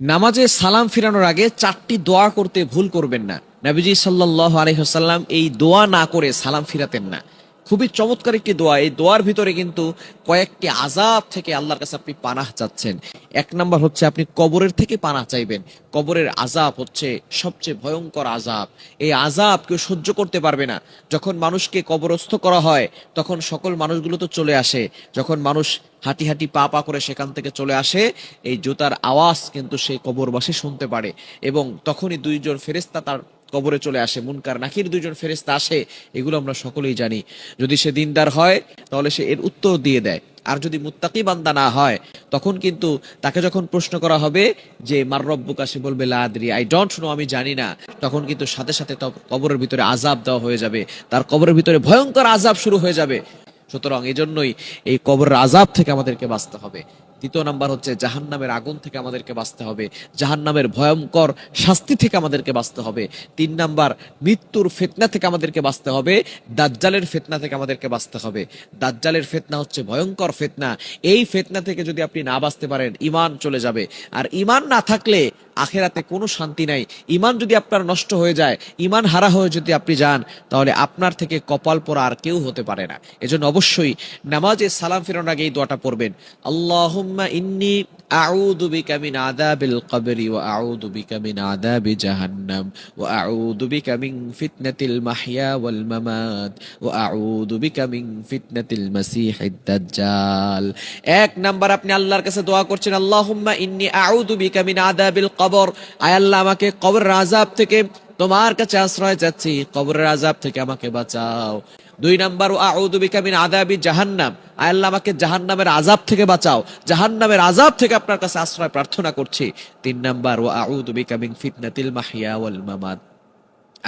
নামাজে সালাম ফিরানোর আগে চারটি দোয়া করতে ভুল করবেন না। নবীজি সাল্লাহ আলহ্লাম এই দোয়া না করে সালাম ফিরাতেন না। খুবই চমৎকার একটি দোয়া। এই দোয়ার ভিতরে কিন্তু কয়েকটি আজাব থেকে আল্লাহর কাছে আপনি পানাহ চাচ্ছেন। এক নাম্বার হচ্ছে আপনি কবরের থেকে পানাহ চাইবেন। কবরের আজাব হচ্ছে সবচেয়ে ভয়ঙ্কর আজাব এই আজাব কেউ সহ্য করতে পারবে না। যখন মানুষকে কবরস্থ করা হয়, তখন সকল মানুষগুলো তো চলে আসে। যখন মানুষ হাঁটি হাঁটি পা পা করে সেখান থেকে চলে আসে, এই জুতার আওয়াজ কিন্তু সেই কবরবাসী শুনতে পারে। এবং তখনই দুইজন ফেরেস্তা তার কবরে চলে আসে, মুনকার, নাকির দুইজন ফেরেস্তা আসে, এগুলো আমরা সকলেই জানি। যদি সে দিনদার হয়, তাহলে সে এর উত্তর দিয়ে দেয়। আর যদি মুত্তাকি বান্দা না হয়, তখন কিন্তু তাকে যখন প্রশ্ন করা হবে যে, মার রব্বুকা? সে বলবে লাদ্রি আই ডোন্ট নো আমি জানি না। তখন কিন্তু সাথে সাথে কবরের ভিতরে আজাব দেওয়া হয়ে যাবে। তার কবরের ভিতরে ভয়ঙ্কর আজাব শুরু হয়ে যাবে। সুতরাং এই জন্যই এই কবরের আজাব থেকে আমাদেরকে বাঁচতে হবে। দ্বিতীয় নাম্বার হচ্ছে জাহান্নামের আগুন থেকে আমাদেরকে বাঁচতে হবে। জাহান্নামের ভয়ঙ্কর শাস্তি থেকে আমাদেরকে বাঁচতে হবে। তিন নাম্বার, মৃত্যুর ফেতনা থেকে আমাদেরকে বাঁচতে হবে। দাজ্জালের ফেতনা থেকে আমাদেরকে বাঁচতে হবে। দাজ্জালের ফেতনা হচ্ছে ভয়ঙ্কর ফেতনা। এই ফেতনা থেকে যদি আপনি না বাঁচতে পারেন ইমান চলে যাবে। আর ইমান না থাকলে আখেরাতে কোনো শান্তি নাই। ইমান যদি আপনার নষ্ট হয়ে যায় ইমান হারা হয়ে যদি আপনি যান, তাহলে আপনার থেকে কপাল পরা আর কেউ হতে পারে না। এজন্য অবশ্যই নামাজে সালাম ফেরানোর আগে এই দোয়াটা পড়বেন। আল্লাহুম্মা ইন্নি আউযু বিকা মিন আযাবিল কবরি ওয়া এক নাম্বার, আপনি আল্লাহর কাছে দোয়া করছেন, আল্লাহুম্মা ইন্নি আউযু বিকা মিন আযাবিল কবর আয় আল্লাহ, আমাকে কবরের আযাব থেকে তোমার কাছে আশ্রয় চাচ্ছি, কবরের আজাব থেকে আমাকে বাঁচাও। দুই নাম্বার আউযু বিকা মিন আযাবি জাহান্নাম। আল্লাহ, আমাকে জাহান্নামের আজাব থেকে বাঁচাও। জাহান্নামের আজাব থেকে আপনার কাছে আশ্রয় প্রার্থনা করছি। তিন নাম্বার, ও আউদুবিকামিন বিকা মিন ফিতনাতিল মাহিয়া ওয়াল মামাত।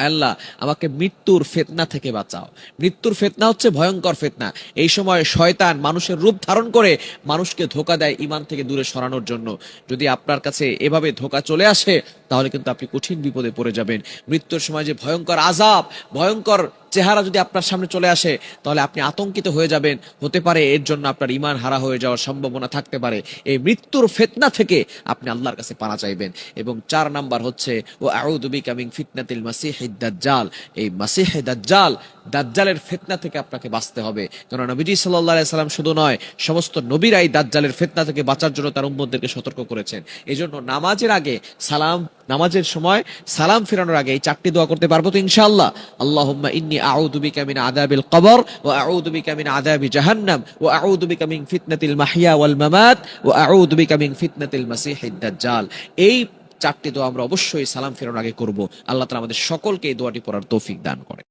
আল্লাহ, আমাকে মৃত্যুর ফেতনা থেকে বাঁচাও। মৃত্যুর ফেতনা হচ্ছে ভয়ঙ্কর ফেতনা। এই সময় শয়তান মানুষের রূপ ধারণ করে মানুষকে ধোকা দেয় ইমান থেকে দূরে সরানোর জন্য। যদি আপনার কাছে এভাবে ধোকা চলে আসে, তাহলে কিন্তু আপনি কঠিন বিপদে পড়ে যাবেন। মৃত্যুর সময় যে ভয়ঙ্কর আজাব ভয়ঙ্কর চেহারা যদি আপনার সামনে চলে আসে, তাহলে আপনি আতঙ্কিত হয়ে যাবেন। হতে পারে এর জন্য আপনার ইমান হারা হয়ে যাওয়ার সম্ভাবনা থাকতে পারে। এই মৃত্যুর ফেতনা থেকে আপনি আল্লাহর কাছে পানা চাইবেন। এবং চার নাম্বার হচ্ছে ও আউদুবি কামিং ফিতনাতিল মাসিহ দাজ্জাল। এই মাসিহ দাজ্জাল দাজ্জালের ফেতনা থেকে আপনাকে বাঁচতে হবে। কারণ নবীজি আলাইহি সাল্লাম শুধু নয়, সমস্ত নবীরাই দাজ্জালের ফেতনা থেকে বাঁচার জন্য তার উম্মতদেরকে সতর্ক করেছেন। এজন্য নামাজের আগে সালাম, নামাজের সময় সালাম ফেরানোর আগে এই চারটি দোয়া করতে পারব তো ইনশাআল্লাহ। আল্লাহুম্মা ইন্নী আউযু বিকা মিন আযাবিল কবর ওয়া আউযু বিকা মিন আযাবি জাহান্নাম ওয়া আউযু বিকা ফিতনাতিল মাহইয়া ওয়াল মামাত ওয়া আউযু বিকা ফিতনাতিল মাসিহিদ দাজ্জাল। এই চারটি দোয়া আমরা অবশ্যই সালাম ফেরানোর আগে করব। আল্লাহ তাআলা আমাদের সকলকে এই দোয়াটি পড়ার তৌফিক দান করে